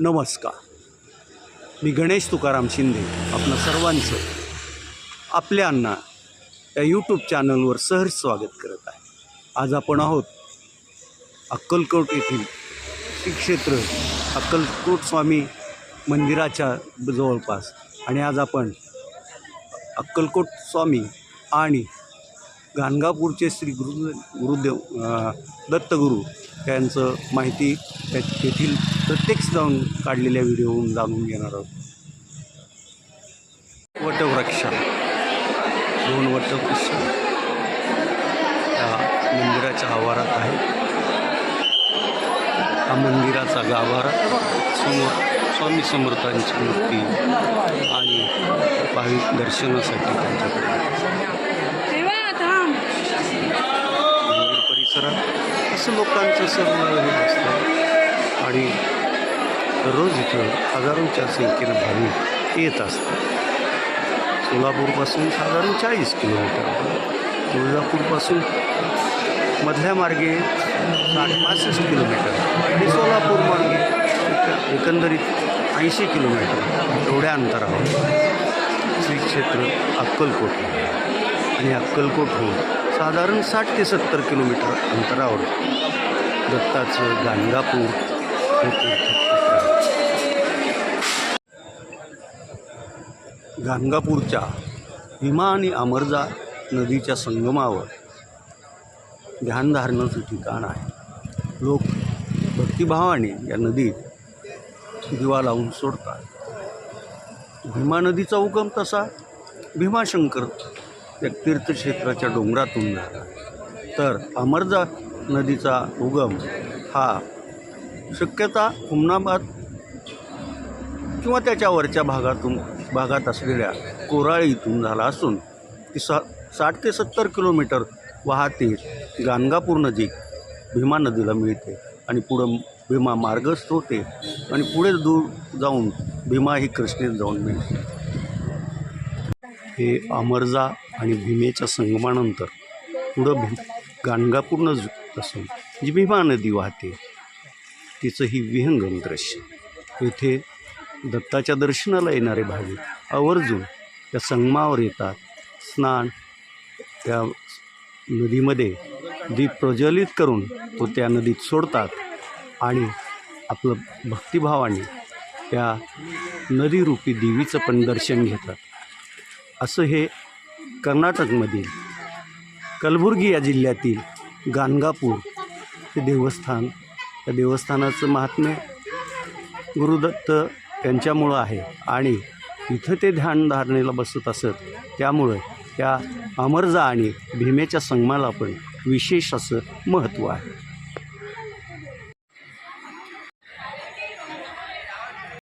नमस्कार. मी गणेश तुकाराम शिंदे आपलं सर्वांचं आपल्या अण्णा या यूट्यूब चॅनलवर सहर्ष स्वागत करत आहे. आज आपण आहोत अक्कलकोट येथील श्री क्षेत्र अक्कलकोट स्वामी मंदिराच्या जवळपास. आणि आज आपण अक्कलकोट स्वामी आणि गाणगापूरचे श्री गुरु गुरुदेव दत्तगुरू यांचं माहिती त्या तेथील प्रत्यक्ष जाऊन काढलेल्या व्हिडिओहून जाणून घेणार आहोत. वटवृक्ष. दोन वटवृक्ष. त्या मंदिराच्या आवारात आहे. हा मंदिराचा गाभारा. समोर स्वामी समर्थांची मूर्ती आणि भाविक दर्शनासाठी त्यांच्याकडे लोकांचं सर्व हे असतं. आणि दररोज इथं हजारोच्या संख्येनं भाविक येत असतात. सोलापूरपासून साधारण चाळीस किलोमीटर. तुळजापूरपासून मधल्या मार्गे साठ पासष्ट किलोमीटर. आणि सोलापूर मार्गे एकंदरीत ऐंशी किलोमीटर एवढ्या अंतरावर. श्री क्षेत्र अक्कलकोट. आणि अक्कलकोट होऊन साधारण साठ ते सत्तर किलोमीटर अंतरावर दत्ताचं गाणगापूर हे तीर्थक्षेत्र आहे. गाणगापूरच्या भीमा आणि अमरजा नदीच्या संगमावर ध्यानधारणाचं ठिकाण आहे. लोक भक्तिभावाने या नदीत दिवा लावून सोडतात. भीमा नदीचा उगम तसा भीमाशंकर तीर्थक्षेत्राच्या डोंगरातून झाला. तर अमरजा नदीचा उगम हा शक्यता हुमनाबाद किंवा त्याच्या वरच्या भागातून भागात असलेल्या कोराळीतून झाला असून ती सा साठ ते सत्तर किलोमीटर वाहते गाणगापूर नजीक भीमा नदीला मिळते आणि पुढं भीमा मार्गस्थ होते आणि पुढे दूर जाऊन भीमा ही कृष्णेत जाऊन मिळते. हे अमरजा आणि भीमेच्या संगमानंतर पुढं भी गाणगापूर्ण झुकत असून जी भीमा नदी वाहते तिचं ही विहंगम दृश्य. येथे दत्ताच्या दर्शनाला येणारे भाविक आवर्जून त्या संगमावर येतात. स्नान त्या नदीमध्ये दीप प्रज्वलित करून तो त्या नदीत सोडतात आणि आपलं भक्तिभावाने त्या नदीरूपी देवीचं पण दर्शन घेतात. असं हे कर्नाटकमधील कलबुर्गी या जिल्ह्यातील गाणगापूर हे देवस्थान त्या देवस्थानाचं महात्म्य गुरुदत्त यांच्यामुळं आहे. आणि इथं ते ध्यानधारणेला बसत असत त्यामुळं त्या अमरजा आणि भीमेच्या संगमाला पण विशेष असं महत्त्व आहे.